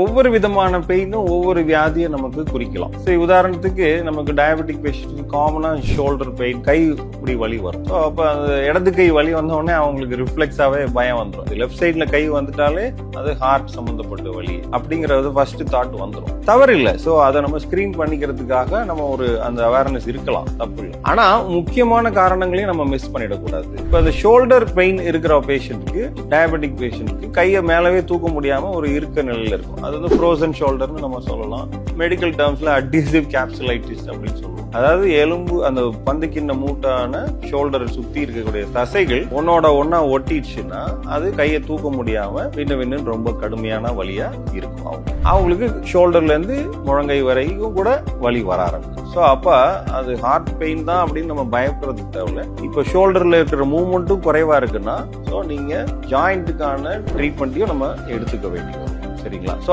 ஒவ்வொரு விதமான பெயினும் ஒவ்வொரு வியாதியை நமக்கு குறிக்கலாம். சரி உதாரணத்துக்கு நமக்கு டயபெட்டிக் பேஷண்ட் காமனாக ஷோல்டர் பெயின் கை இப்படி வலி வரும். ஸோ அப்போ அந்த இடது கை வலி வந்தோடனே அவங்களுக்கு ரிஃப்ளெக்ஸாகவே பயம் வந்துடும் லெஃப்ட் சைடில் கை வந்துட்டாலே அது ஹார்ட் சம்மந்தப்பட்ட வலி அப்படிங்கிறது ஃபர்ஸ்ட் தாட் வந்துடும் தவறு இல்லை ஸோ அதை நம்ம ஸ்கிரீன் பண்ணிக்கிறதுக்காக நம்ம ஒரு அந்த அவேர்னஸ் இருக்கலாம். தப்பு இல்லை. ஆனால் முக்கியமான காரணங்களையும் நம்ம மிஸ் பண்ணிடக்கூடாது. இப்போ அந்த ஷோல்டர் பெயின் இருக்கிற பேஷண்ட்டுக்கு டயபெட்டிக் பேஷண்ட்டுக்கு கையை மேலவே தூக்க முடியாமல் ஒரு இருக்க நிலையில் இருக்கும் அது வந்து ஃப்ரோசன் ஷோல்டர்னு நம்ம சொல்லலாம். மெடிக்கல் டேர்ம்ஸ்ல அட்ஹெசிவ் கேப்சுலைட்டிஸ் அப்படின்னு சொல்லுவோம். அதாவது எலும்பு அந்த பந்துக்கிண்ண மூட்டான ஷோல்டரை சுத்தி இருக்கக்கூடிய தசைகள் ஒன்னோட ஒன்னா ஒட்டிடுச்சுன்னா அது கையை தூக்க முடியாம விண்ண விண்ணு ரொம்ப கடுமையான வழியா இருக்கும். அவங்க அவங்களுக்கு ஷோல்டர்ல இருந்து முழங்கை வரைக்கும் கூட வலி வர ஆரம்பிக்கும். ஸோ அப்ப அது ஹார்ட் பெயின் தான் அப்படின்னு நம்ம பயப்படுறது தேவையில்ல. இப்போ ஷோல்டர்ல இருக்கிற மூவ்மெண்ட்டும் குறைவா இருக்குன்னா ஸோ நீங்க ஜாயிண்ட்டுக்கான ட்ரீட்மெண்ட்டையும் நம்ம எடுத்துக்க வேண்டியது. சரிங்களா? ஸோ